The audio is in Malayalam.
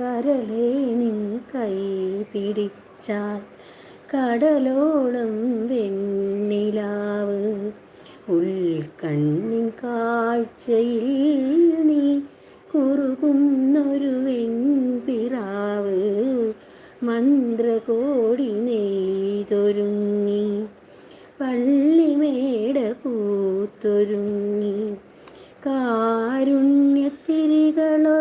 കരളെ നിൻ കൈ പിടിച്ചാൽ കടലോളം വെണ്ണിലാവ്. ഉൾക്കണ്ണിൻ കാഴ്ചയിൽ നീ കുറുകുന്നൊരു വെൺപിറാവ്. മന്ത്രകോടി നെയ്തൊരുങ്ങി പള്ളിമേട പൂത്തൊരുങ്ങി. കാരുണ്യത്തിരികളോ